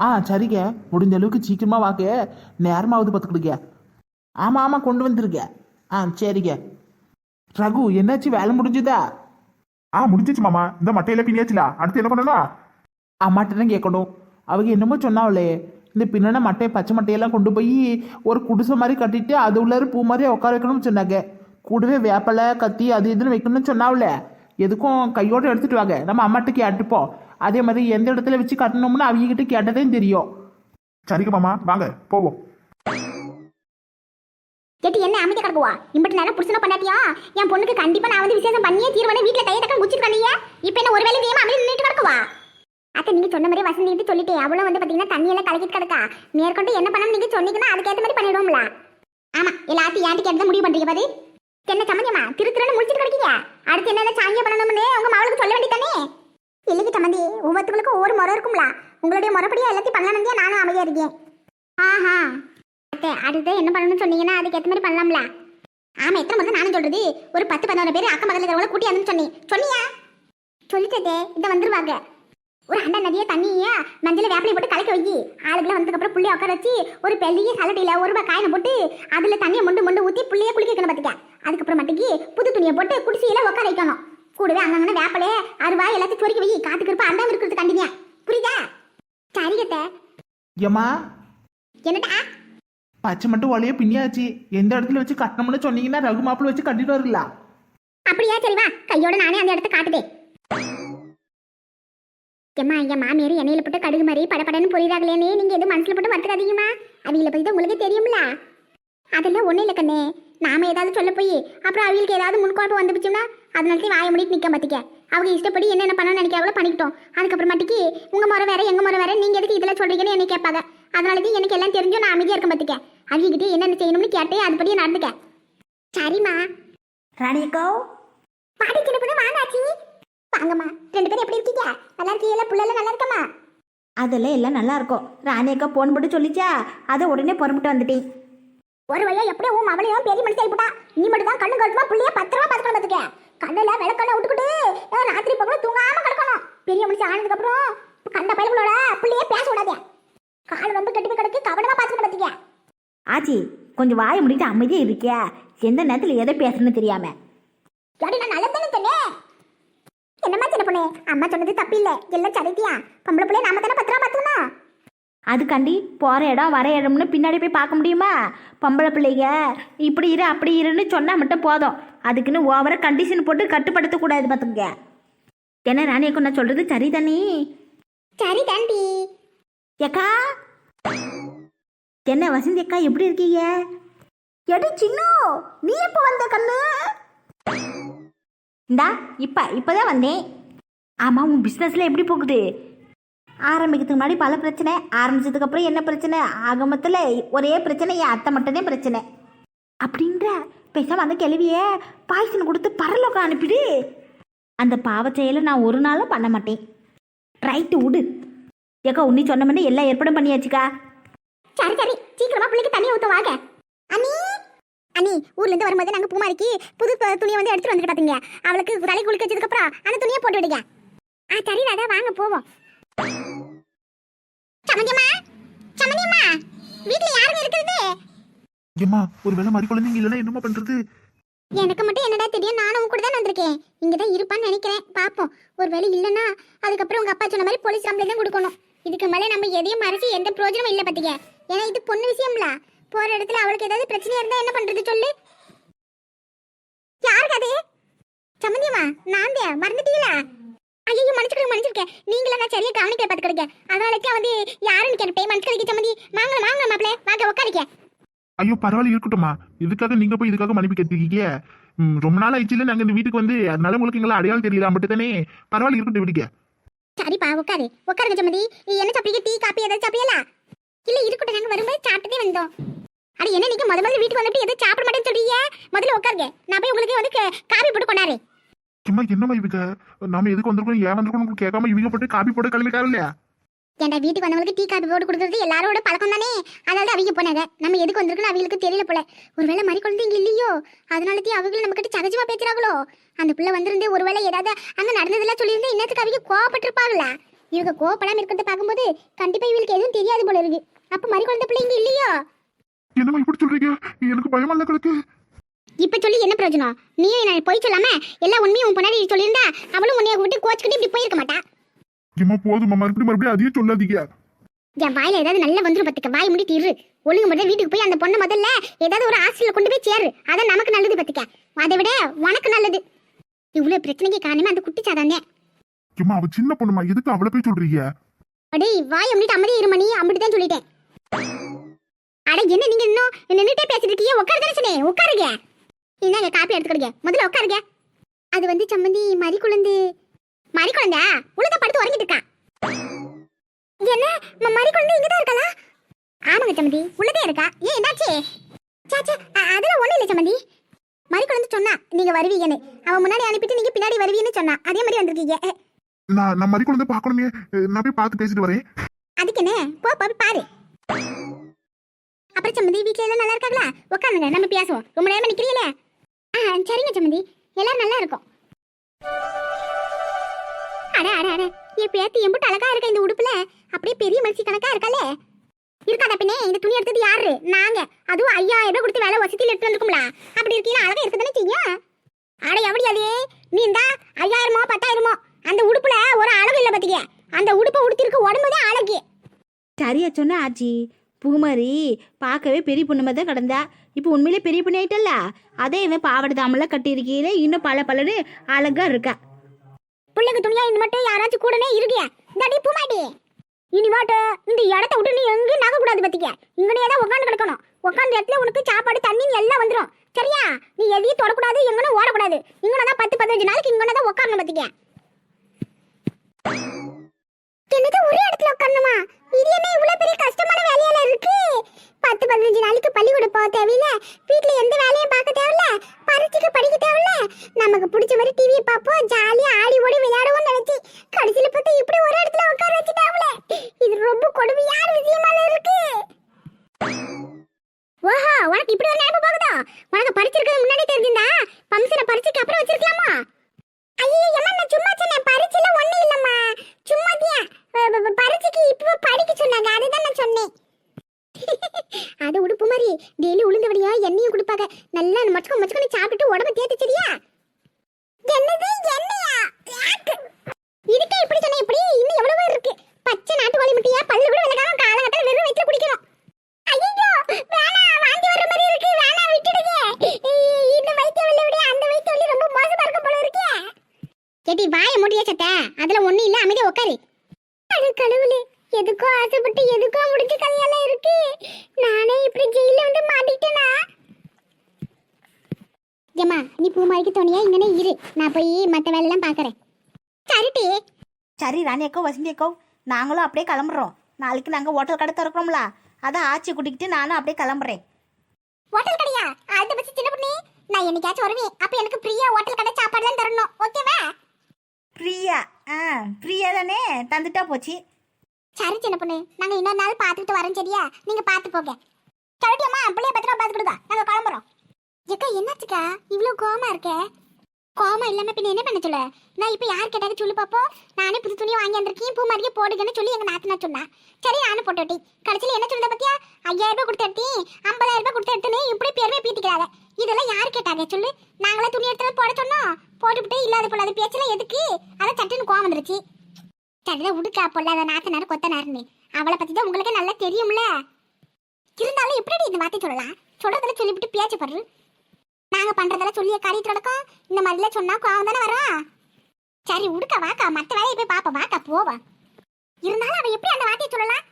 ஆ சரிங்க. முடிஞ்ச அளவுக்கு சீக்கிரமாக வாங்க. நேரமாவது பார்த்துக்கிடுங்க. ஆமாம் ஆமாம் கொண்டு வந்துருங்க. ஆ சரிங்க. ரகு என்னாச்சு? வேலை முடிஞ்சுதா? ஆ முடிஞ்சிச்சு மாமா. இந்த மட்டையில பின்னியாச்சுல. அடுத்து என்ன பண்ணணும்? அம்மாட்ட தான் கேட்கணும். அவங்க என்னமோ சொன்னாவளே இந்த பின்னாடி மட்டை பச்சை மட்டையெல்லாம் கொண்டு போய் ஒரு குடிசை மாதிரி கட்டிட்டு அது உள்ளார பூ மாதிரி உட்கார வைக்கணும்னு சொன்னாங்க. கூடவே வேப்பலை கத்தி அது இதுன்னு வைக்கணும்னு சொன்னாவல எதுக்கும் கையோடு எடுத்துட்டு வாங்க. நம்ம அம்மாட்ட கேட்டுப்போம். அதே மாதிரி எந்த இடத்துல வச்சு கட்டணும்னு அவங்க கிட்ட கேட்டதையும் தெரியும். சரிங்க மாமா வாங்க போவோம். கேட்டு என்ன அமைதி கிடக்குவா? இம்பட்டு நேரம் புருஷன பண்ணாட்டியா என் பொண்ணுக்கு கண்டிப்பா நான் வந்து விசேஷம் பண்ணியே தீர்வானே வீட்டுல கையை தக்க குச்சிட்டு கண்ணியா இப்ப என்ன ஒரு வேலை செய்யாம அமைதி நின்றுட்டு கிடக்குவா? அத்தை நீங்க சொன்ன மாதிரி வசந்தி கிட்ட சொல்லிட்டேன் அவளும் வந்து பாத்தீங்கன்னா தண்ணி எல்லாம் கலக்கிட்டு கிடக்கா. மேற்கொண்டு என்ன பண்ணணும் நீங்க சொன்னீங்கன்னா அதுக்கேற்ற மாதிரி பண்ணிடுவோம்ல. ஆமா எல்லாத்தையும் ஏன்ட்டு கேட்டு முடிவு பண்றீங்க பாரு. என்ன சம்மந்தியம்மா? திருத்திரன்னு முடிச்சிட்டு கிடைக்கீங்க. அடுத்து என்னென்ன சாங்கிய பண்ணணும்னு உங்க மாவளுக்கு சொல்ல வேண்டியதானே இல்லைக்கு சம்மந்தி ஒவ்வொருத்தவங்களுக்கும் ஒவ்வொரு முறை இருக்கும்ல. உங்களுடைய முறைப்படியா எல்லாத்தையும் பண்ணலாம் நானும் அமைதியா இருக்கேன். ஆஹா. அத்தை அடுத்து என்ன பண்ணணும்னு சொன்னீங்கன்னா அதுக்கு ஏற்ற மாதிரி பண்ணலாம்ல. ஆமா எத்தனை முறை நானும் சொல்றது? ஒரு பத்து பதினோரு பேர் அக்கம் பக்கத்தில் இருக்கிறவங்கள கூட்டி சொன்னேன். சொன்னியா? சொல்லிட்டே இதை வந்துருவாங்க. ஒரு அண்டா நதிய தண்ணிய மஞ்சள் வேப்பிலை போட்டு கலக்கி வைக்கி ஆளுகளை வந்ததுக்கப்புறம் அப்புறம் உட்கார வச்சு ஒரு பெரிய சலட்டில ஒரு ரூபாய் காயினை போட்டு அதுல தண்ணியை மொண்டு மொண்டு ஊற்றி புள்ளைய குளிக்க வைக்கணும் பார்த்துக்க அதுக்கப்புறம் மட்டுக்கு புது துணியை போட்டு குடிசையில உட்கார வைக்கணும். கூடவே அங்கங்க வேப்பலே அருவா எல்லாத்தையும் சொரிக்க வை. காத்துக்கு இருப்பா அண்டாம இருக்கிறது கண்டினியா புரியுதா? சரிகத்தை ஏம்மா? என்னடா பச்சை மட்டும் ஒலையே பின்னியாச்சு. எந்த இடத்துல வச்சு கட்டணும்னு சொன்னீங்கன்னா ரகு மாப்பிள்ள வச்சு கட்டிட்டு வரல. அப்படியா? சரி வா. கையோட நானே அந்த இடத்த காட்டுதே. ஏம்மா என் மாமியார் எண்ணெயில போட்டு கடுகு மாதிரி படபடன்னு பொரியுதாங்களேன்னு நீங்க எதுவும் மனசுல போட்டு வருத்துக்காதீங்கம்மா அவங்கள பத்தி தான் உங்களுக்கு தெரியும்ல. அதெல்லாம் ஒண்ணும் இல்லை கண்ணே. நாம ஏதாவது சொல்ல போய் அப்புறம் அவங்களுக்கு ஏதாவது முன்குழப்பம் வந்துச்சுன்னா அதனால தான் வாய முடிட்டு நிக்க மாட்டிக்க அவங்க இஷ்டப்படி என்னென்ன பண்ணணும்னு நினைக்காவளோ பண்ணிக்கிட்டோம். அதுக்கப்புறமாட்டிக்கு உங்க முறை வேற எங்க முறை வேற நீங்க எதுக்கு இதெல்லாம் சொல்றீங்கன்னு என்னை கேட்பாங்க. அதனால தான் எனக்கு எல்லாம் தெரிஞ்சும் நான் அமைதியா இருக்க மாட்டிக்க அவங்ககிட்ட என்னென்ன செய்யணும்னு கேட்டே அதுபடியே நடந்துக்க. சரிம்மா. ராணியக்கோ பாட்டி சின்ன பொண்ணு வாங்காச்சி வாங்கம்மா. ரெண்டு பேரும் எப்படி இருக்கீங்க? நல்லா இருக்கீங்களா? புள்ளெல்லாம் நல்லா இருக்கம்மா? அதெல்லாம் எல்லாம் நல்லா இருக்கும். ராணியக்கா போன் போட்டு சொல்லிச்சா? அதை உடனே புறப்பட்டு வந்துட்டேன். ஒரு வழியா எப்படியோ உன் அவளையும் பெரிய மனுஷன் ஆயிப்போட்டா நீ மட்டும் தான் கண்ணு கழுத்துமா புள்ளைய பத்திரமா பாத்துக்கணும் பாத்துக்க கண்ணுல விளக்கண்ண விட்டுக்கிட்டு ராத்திரி பகலும் தூங்காம கிடக்கணும். பெரிய மனுஷன் ஆனதுக்கு அப்புறம் கண்ட பயல்களோட புள்ளைய பேச விடாதே. கால் ரொம்ப கெட்டு போய் கிடக்கு கவனமா பாத்துக்கணும் பாத்துக்க ஆச்சி கொஞ்சம் வாயை முடிட்டு அமைதியாக இருக்கியா? எந்த நேரத்தில் எதை பேசணும்னு தெரியாம. யாடி நான் நல்லது தானே என்னம்மா சின்ன பொண்ணு? அம்மா சொன்னது தப்பு இல்ல எல்லாம் சரித்தியா? பொம்பளை பிள்ளைய நாம தானே பத்திரமா பாத்துக்கணும் அதுக்காண்டி போகிற இடம் வர இடம்னு பின்னாடி போய் பார்க்க முடியுமா? பொம்பளை பிள்ளைங்க. இப்படி இரு அப்படி இருன்னு சொன்னால் மட்டும் போதும். அதுக்குன்னு ஓவராக கண்டிஷன் போட்டு கட்டுப்படுத்தக்கூடாது பார்த்துக்க என்ன ராணியக்கோ நான் சொல்கிறது சரி தானே? சரி தாண்டி ஏக்கா? என்ன வசந்தி அக்கா எப்படி இருக்கீங்க? எடி சின்னு நீ எப்போ வந்த கண்ணு? இந்தா இப்போ இப்போதான் வந்தேன். ஆமாம் உன் பிஸ்னஸில் எப்படி போகுது? ஆரம்பிக்கிறதுக்கு முன்னாடி பல பிரச்சனை ஆரம்பிச்சதுக்கப்புறம் என்ன பிரச்சனை? ஆக மொத்தத்தில் ஒரே பிரச்சனை என் அத்தை மட்டும்தான் பிரச்சனை. அப்படின்ற பேசாமல் அந்த கிளவிய பாய்சன் கொடுத்து பரலோக்கம் அனுப்பிடு. அந்த பாவ செயலை நான் ஒரு நாளும் பண்ண மாட்டேன். ரைட்டு விடு ஏக்கா உன்னி சொன்ன மாதிரி எல்லா ஏற்பாடும் பண்ணியாச்சுக்கா. சரி சரி. சீக்கிரமா பிள்ளைக்கு தண்ணி ஊத்த வாங்க. அண்ணி அண்ணி ஊர்ல இருந்து வரும்போது நாங்க பூமாரிக்கு புது துணியை வந்து எடுத்துட்டு வந்துட்டு பாத்தீங்க அவளுக்கு தலை குளிக்க வச்சதுக்கு அப்புறம் அந்த துணியை போட்டு விடுங்க. ஆ சரி ராதா வாங்க போவோம். சமந்தியம்மா? சமந்தியம்மா வீட்ல யாருங்க இருக்கிறது? ஏம்மா ஒரு வேளை மாதிரி குழந்தைங்க இல்லைன்னா என்னம்மா பண்றது? எனக்கு மட்டும் என்னடா தெரியும்? நானும் உங்க கூட தான் வந்திருக்கேன். இங்க தான் இருப்பான்னு நினைக்கிறேன். பாப்போம். ஒருவேளை இல்லைன்னா அதுக்கப்புறம் உங்க அப்பா சொன்ன மாதிரி போலீஸ் கம்ப்ளைண்ட் தான் கொடுக்கணும். இதுக்கு மேலே நம்ம எதையும் மறைச்சு எந்த பிரயோஜனமும் இல்லை பாத்தீங்க ஏன்னா இது பொண்ணு விஷயம்ல. போற இடத்துல அவளுக்கு ஏதாவது பிரச்சனையா இருந்தா என்ன பண்றது சொல்லு. யாருக்கு அது? சம்மந்தியம்மா நான் தான் மறந்துட்டீங்களா? ஐயோ மன்னிச்சுக்கோங்க மன்னிச்சிருக்கேன் நீங்களா நான் சரியா கவனிக்க பார்த்துக்கிடுங்க அதனால வந்து யாருன்னு கேட்டேன். மன்னிச்சுக்கிறீங்க சம்மந்தி வாங்க வாங்க மாப்பிளே வாங்க உட்காரிக்க ஐயோ பரவாயில்ல இருக்கட்டும்மா. இதுக்காக நீங்க போய் இதுக்காக மன்னிப்பு கேட்டுருக்கீங்க ரொம்ப நாள் ஆயிடுச்சுல நாங்க இந்த வீட்டுக்கு வந்து அதனால உங்களுக்கு எங்களை அடையாளம் தெரியல. மட்டும் தானே. பரவாயில்ல இருக்கட்டும் விடுங்க. சரிப்பா உட்காரு. உட்காருங்க சம்மதி என்ன சாப்பிட்டீங்க டீ காப்பி ஏதாவது சாப்பிடலாம் இல்ல இருக்கட்டும் நாங்க வரும்போது சாப்பிட்டுட்டே வந்தோம். அட என்ன நீங்க முத முதல்ல வீட்டுக்கு வந்துட்டு எதுவும் சாப்பிட மாட்டேன்னு சொல்றீங்க? முதல்ல உட்காருங்க. நான் போய் உங்களுக்கு வந்து காபி போட்டு கொண்டாரு சும்மா என்னம்மா இவங்க? நாம எதுக்கு வந்திருக்கோம்? ஏன் வந்திருக்கோம் கேட்காம இவங்க போட்டு காப்பி போட்டு கிளம்பிட்டாரு இல்லையா ஏன்டா வீட்டுக்கு வந்தவங்களுக்கு டீ காபி போட்டு கொடுக்குறது எல்லாரோட பழக்கம் தானே? அதனால அவங்க போனாங்க. நம்ம எதுக்கு வந்திருக்கோம் அவங்களுக்கு தெரியல போல. ஒருவேளை மாதிரி குழந்தை இங்க இல்லையோ? அதனால தான் அவங்க நம்ம கிட்ட சகஜமா பேசுறாங்களோ? அந்த பிள்ளை வந்திருந்தே ஒருவேளை ஏதாவது அங்க நடந்ததெல்லாம் சொல்லியிருந்தா இன்னத்துக்கு அவங்க கோவப்பட்டிருப்பாங்களா? இவங்க கோவப்படாம இருக்கிறத பார்க்கும்போது கண்டிப்பா இவளுக்கு எதுவும் தெரியாது போல இருக்கு. அப்ப மறி குழந்தை பிள்ளை இங்க இல்லையோ? என்னம்மா இப்படி சொல்றீங்க? எனக்கு பயமா இல்ல கிடக்கு இப்ப சொல்லி என்ன பிரயோஜனம்? நீயும் நான் போய் சொல்லாம எல்லா உண்மையும் உன் பொண்ணாடி சொல்லியிருந்தா அவளும் உன்னைய விட்டு கோச்சுக்கிட்டு இப்படி போயிருக்க மாட்டா. ஏம்மா போதுமா மறுபடியும் மறுபடியும் அதையும் சொல்லாதீங்க. என் வாயில ஏதாவது நல்ல வந்துரும் பத்துக்க. வாய் முடிட்டு இரு ஒழுங்கு முதல்ல வீட்டுக்கு போய் அந்த பொண்ணு முதல்ல ஏதாவது ஒரு ஹாஸ்டல்ல கொண்டு போய் சேரு. அதான் நமக்கு நல்லது பத்துக்க. அதை விட உனக்கு நல்லது. இவ்வளவு பிரச்சனைக்கு காரணமே அந்த குட்டி சாதானே ஏம்மா அவ சின்ன பொண்ணுமா. எதுக்கு அவளை போய் சொல்றீங்க? அடே வாய் அம்மிட்டு அமைதி இரு மணி அம்பிட்டு தான் சொல்லிட்டேன். அட என்ன நீங்க இன்னும் நின்னுட்டே பேசிட்டு இருக்கீங்க? உட்காரு தானே சொன்னேன் உட்காருங்க. இந்தாங்க காப்பி எடுத்துக்கிடுங்க. முதல்ல உட்காருங்க. அது வந்து சம்மந்தி மறி குழந்து. மறி குழந்தா? உள்ள படுத்து உறங்கிட்டு இருக்கா. என்ன? மறி குழந்தை இங்க தான் இருக்காளா ஆமாங்க சம்மந்தி உள்ளதே இருக்கா? ஏன் என்னாச்சு? சாச்சா அதெல்லாம் ஒண்ணும் இல்லை சம்மந்தி மறி குழந்தை சொன்னா நீங்க வருவீங்கன்னு. அவன் முன்னாடி அனுப்பிட்டு நீங்க பின்னாடி வருவீங்கன்னு சொன்னா. அதே மாதிரி வந்திருக்கீங்க. நான் நான் மறி குழந்தை பார்க்கணுமே. நான் போய் பார்த்து பேசிட்டு வரேன். அதுக்கு என்ன? போ போய் பாரு. அப்புறம் சம்மந்தி வீட்ல எல்லாம் நல்லா இருக்காங்களா? உட்காந்துங்க நம்ம பேசுவோம். ரொம்ப நேரமா நிக்கிறீங்களே? ஆ சரிங்க சம்மந்தி எல்லாரும் நல்லா இருக்கும். அட அட அட. என் பேத்தி எம்பிட்டு அழகா இருக்க இந்த உடுப்புல? அப்படியே பெரிய மனுஷி கணக்கா இருக்காளே. இருக்காத பின்னே இந்த துணி எடுத்தது யாரு? நாங்க. அதுவும் ஐயாயிரம் ரூபாய் கொடுத்து வேலை வசதியில் எடுத்து வந்துருக்கும்ல. அப்படி இருக்கீங்க அழகா இருக்குதானே செய்யும்? அட எப்படி அது? நீ இந்தா ஐயாயிரமோ பத்தாயிரமோ. அந்த உடுப்புல ஒரு அழகு இல்லை பத்திக்க அந்த உடுப்பை உடுத்திருக்க உடம்புதான் அழகு. சரியா சொன்ன ஆச்சி. பூமாரி பார்க்கவே பெரிய பொண்ணு மாதிரி தான் கிடந்தா. இப்போ உண்மையிலே பெரிய பொண்ணு ஆயிட்டல்ல? அதே இவன் பாவடை தாமெல்லாம் கட்டியிருக்கையில இன்னும் பல பலன்னு அழகா இருக்கா. பிள்ளைங்க துணியா இந்த மட்டும் யாராச்சும் கூடனே இருக்கியா? இந்தாடி பூமாடி இனிமாட்டு இந்த இடத்த விட்டு நீ எங்கேயும் நகர கூடாது பத்திக்க இங்கனே தான் உட்காந்து கிடக்கணும். உட்காந்து இடத்துல உனக்கு சாப்பாடு தண்ணி எல்லாம் வந்துடும் சரியா? நீ எதையும் தொடக்கூடாது எங்கனும் ஓடக்கூடாது. இங்கன தான் பத்து பதினஞ்சு நாளைக்கு இங்கன தான் உட்காரணும் பத்திக்க என்னது ஒரே இடத்துல உட்காரணுமா இது என்ன இவ்வளவு பெரிய கஷ்டமான வேலையில இருக்கு பத்து பதினஞ்சு நாளைக்கு பள்ளிக்கூடம் போக தேவையில்ல. வீட்ல எந்த வேலையும் பார்க்க தேவையில்ல. பரீட்சைக்கு படிக்க தேவையில்ல. நமக்கு பிடிச்ச மாதிரி டிவி பார்ப்போம். ஜாலியா ஆடி ஓடி விளையாடுவோம் நினைச்சு கடைசியில பார்த்து இப்படி ஒரு இடத்துல உட்கார வச்சுட்டாங்களே இது ரொம்ப கொடுமையான விஷயமால இருக்கு. ஓஹோ உனக்கு இப்படி ஒரு நினைப்பு போகுதா? உனக்கு பறிச்சிருக்கிறது முன்னாடி தெரிஞ்சிருந்தா? பம்சனை பரிச்சுக்கு அப்புறம் வச்சிருக்கலாம் ஐயோ அம்மா நான் சும்மா சொன்னேன் பரிச்சைல ஒண்ணு இல்லம்மா சும்மா தான் பரிச்சைக்கு இப்போ படிக்க சொன்னாங்க அதுதான் நான் சொன்னேன் அது உடுப்பு மாதிரி டெய்லி உளுந்தபடியா எண்ணெயும் கொடுப்பாங்க. நல்லா மச்சுக்க மச்சுக்கன்னு சாப்பிட்டுட்டு உடம்ப தேத்து சரியா என்னது எண்ணெயா இதுக்கே இப்படி சொன்ன இப்படி? இன்னும் எவ்வளவோ இருக்கு. பச்சை நாட்டு கோழி முட்டையா பல்லு கூட விளக்காம காலகட்டத்தில் வெறும் வயிற்றுல குடிக்கணும். ஐயோ வேணா வாந்தி வர்ற மாதிரி இருக்கு. வேணா விட்டுடுங்க. இந்த வயிற்று வலி விட அந்த வயிற்று வலி ரொம்ப மோசமா இருக்கும் போல இருக்கே. கேட்டி வாய முடிய சத்த? அதுல ஒண்ணு இல்ல அமைதியா உட்காரு அட கடவுளே எதுக்கோ ஆசைப்பட்டு எதுக்கோ முடிச்ச கதையெல்லாம் இருக்கு. நானே இப்படி ஜெயில வந்து மாட்டிக்கிட்டேனா? ஏம்மா நீ பூமாரிக்கு துணியா? இங்கனே இரு. நான் போய் மத்த வேலையெல்லாம் பாக்குறேன். சரிட்டி. சரி ராணி அக்கோ வசந்தி அக்கோ நாங்களும் அப்படியே கிளம்புறோம். நாளைக்கு நாங்கள் ஹோட்டல் கடை திறக்கிறோம்ல அதான் ஆச்சி கூட்டிக்கிட்டு நானும் அப்படியே கிளம்புறேன். ஹோட்டல் கடையா? அதை பத்தி சின்ன பண்ணி. நான் என்னைக்காச்சும் வருவேன். அப்ப எனக்கு ஃப்ரீயா ஹோட்டல் கடை சாப்பாடு தான் தரணும். ஓகேவா? பிரியா. ஆ பிரியா தானே தந்துட்டா போச்சு. சரி சின்ன பொண்ணு நாங்க இன்னொரு நாள் பாத்துட்டு வரோம் சரியா? நீங்க பாத்து போங்க. சரிட்டியம்மா பிள்ளைய பத்திரமா பாத்துக்கிடுதா நாங்க கிளம்புறோம். ஏக்கா என்னாச்சுக்கா? இவ்வளவு கோமா இருக்க? கோமா இல்லாம பின்ன என்ன பண்ண சொல்ல? நான் இப்ப யார் கேட்டாங்க சொல்லு பாப்போம் நானே புது துணி வாங்கி வந்திருக்கேன் பூ மாதிரியே போடுங்கன்னு சொல்லி எங்க நாத்தனா சொன்னா. சரி நானும் போட்டு விட்டேன் கடைசியில என்ன சொல்லுத பத்தியா? ஐயாயிரம் ரூபாய் கொடுத்து எடுத்தேன் ஐம்பதாயிரம் ரூபாய் கொடுத்து எடுத்துன்னு இப்படி பேருமே பீத்திக்கிறாங்க இதெல்லாம் யார் கேட்டாங்க? சொல்லு. நாங்களே துணி எடுத்து போட சொன்னோம். போட்டுவிட்டு இல்லாத பொல்லாத பேச்செல்லாம் எதுக்கு? அதான் சட்டுன்னு கோவம் வந்துருச்சு. சரிதான் உடுக்கா பொல்லாத நாத்தனார் கொத்தனார்னு அவளை பத்தி தான் உங்களுக்கு நல்லா தெரியும்ல? இருந்தாலும் எப்படி இந்த வார்த்தை சொல்லலாம்? சொல்றதுல சொல்லிவிட்டு பேச்சு படுறு நாங்க பண்றதெல்லாம் சொல்லிய காரியத்து நடக்கும்? இந்த மாதிரிலாம் சொன்னா கோவம் தானே வரும் சரி உடுக்க வாக்கா. மற்ற வேலையை போய் பாப்பா வாக்கா போவா இருந்தாலும் அவ எப்படி அந்த வார்த்தையை சொல்லலாம்?